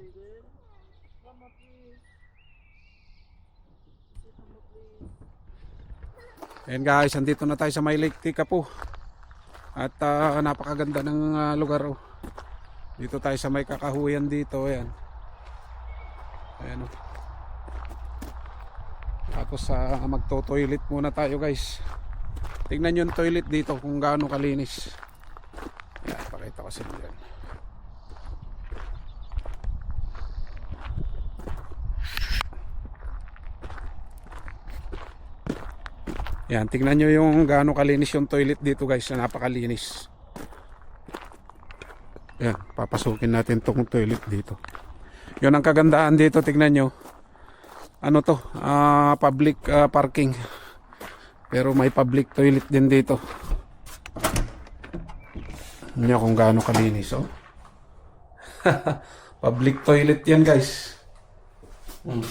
baby. Mama, please. Mama, please. Ayan guys, andito na tayo sa may Lake Tikapu. At ah, napakaganda ng ah, lugar oh. Dito tayo sa may kakahuyan dito, ayan. Ayan oh. Tapos sa magto-toilet muna tayo guys. Tingnan nyo yung toilet dito kung gaano kalinis. Ayan, pakita ko sa inyo yan. Tingnan nyo yung gaano kalinis yung toilet dito guys na napakalinis. Yan, papasukin natin tong toilet dito. Yun ang kagandahan dito, tingnan nyo. Ano to? Ah, public ah, parking. Pero may public toilet din dito. Tingnan kung gaano kalinis, oh. public toilet yan guys. Hmm.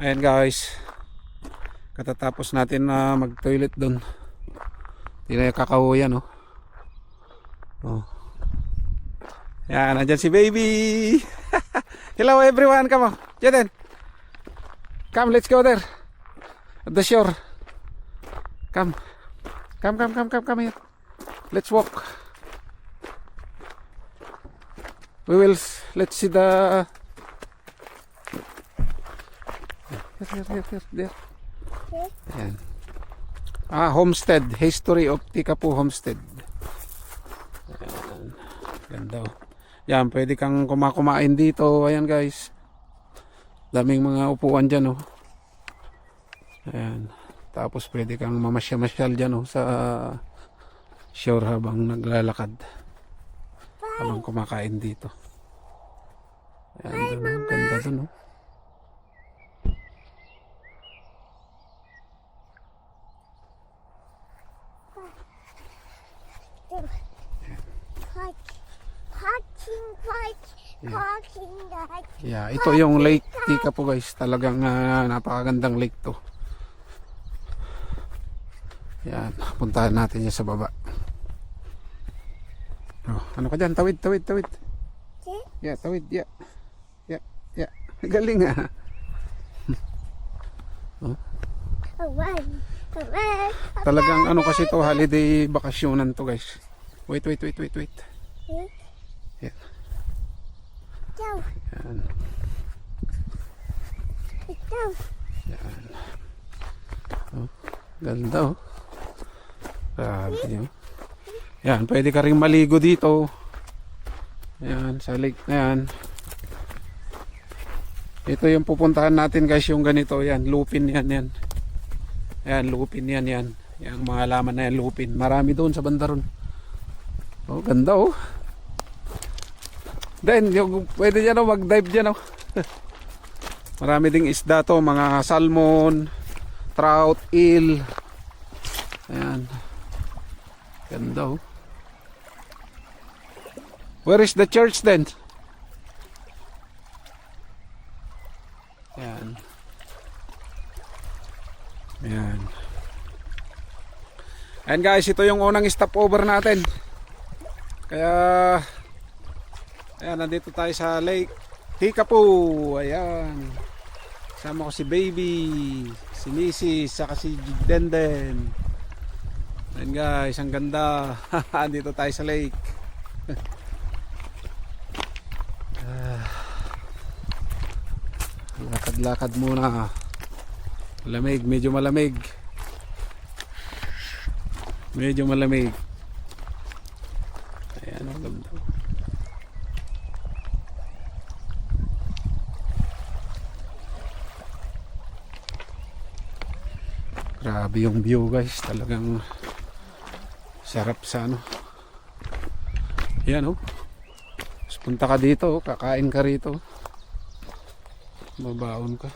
Ayan guys. Katatapos natin na mag-toilet doon. Tila yung kakahuyan oh. Oh. Yan, nandyan si baby. Hello everyone, come on. Jaden. Come, let's go there. At the shore. Come. Come, come, come, come, come here. Let's walk. We will, let's see the Here, here, here, there. Ayan. Ah, homestead. History of Tikapu Homestead. Ayan. Ganda oh. Yan, pwede kang kumakumain dito. Ayan guys. Daming mga upuan dyan oh. Ayan. Tapos pwede kang mamasya-masyal dyan oh sa shore habang naglalakad. Habang kumakain dito. Ayan, dun, oh. ganda dun oh. Park, parking, lot. Yeah, ito yung lake Tika po guys. Talagang ah, napakagandang lake to. Yan, puntahan natin yan sa baba. Oh, ano ka dyan? Tawid, tawid, tawid. Yeah, tawid, yeah. Yeah, yeah. Galing ah. Awan. Talagang ano kasi to, holiday bakasyonan to guys. Wait, wait, wait, wait, wait. Yeah. Ikaw, Yan, ikaw. yan. Oh, ganda oh. Grabe yun. Yan, pwede ka rin maligo dito. Yan, sa lake na yan. Ito yung pupuntahan natin guys, yung ganito. Yan, lupin yan, yan. Yan, lupin yan, yan. Yung mga laman na yan, lupin. Marami doon sa bandaron. Oh, ganda oh. Then, yung, pwede dyan oh, mag-dive dyan oh. Marami ding isda to, mga salmon, trout, eel. Ayan. Ganda oh. Where is the church then? Ayan. Ayan. Ayan guys, ito yung unang stopover natin. Kaya Ayan, nandito tayo sa Lake Tikapu. Ayan. Sama ko si Baby, si Mrs, saka si Denden. Ayan guys, ang ganda. Andito tayo sa lake. Ah. Lakad-lakad muna. Lamig, medyo malamig. Medyo malamig. Ayan, ang ganda. Grabe yung view guys, talagang sarap sa ano. Yan oh. Tapos punta ka dito, oh, kakain ka rito. Babaon ka.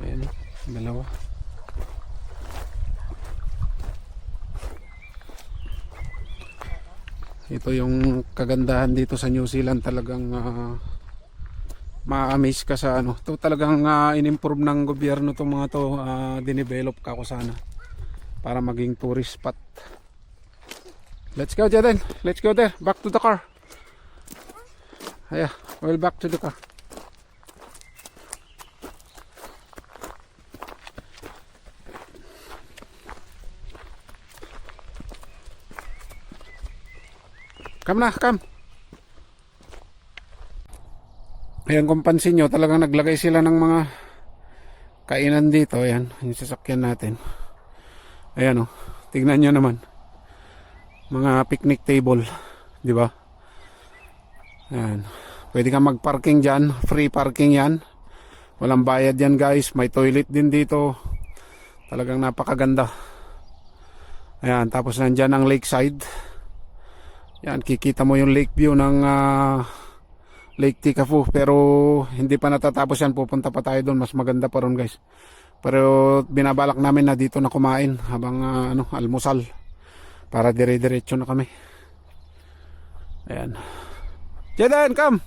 Ayan oh, dalawa. Ito yung kagandahan dito sa New Zealand talagang ah, ma-amaze ka sa ano. To talagang uh, inimprove ng gobyerno tong mga to, uh, dinevelop ka ko sana para maging tourist spot. Let's go, Jaden. Let's go there. Back to the car. Yeah, well, back to the car. Come na, come. Ayan, kung pansin nyo, talagang naglagay sila ng mga kainan dito. Ayan, yung sasakyan natin. Ayan o, tignan nyo naman. Mga picnic table. Di ba? Ayan. Pwede kang mag-parking dyan. Free parking yan. Walang bayad yan guys. May toilet din dito. Talagang napakaganda. Ayan, tapos nandyan ang lakeside. Yan, kikita mo yung lake view ng ah, Lake Tikafu. Pero hindi pa natatapos yan. Pupunta pa tayo doon. Mas maganda pa ron guys. Pero binabalak namin na dito na kumain habang ah, ano, almusal. Para dire-diretso na kami. Ayan. Jaden, come!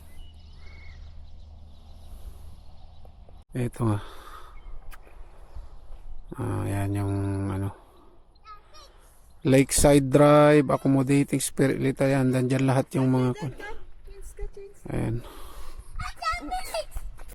Ito nga. Ah, yan yung ano. Lakeside Drive, accommodating spirit lita yan. Dandyan lahat yung mga and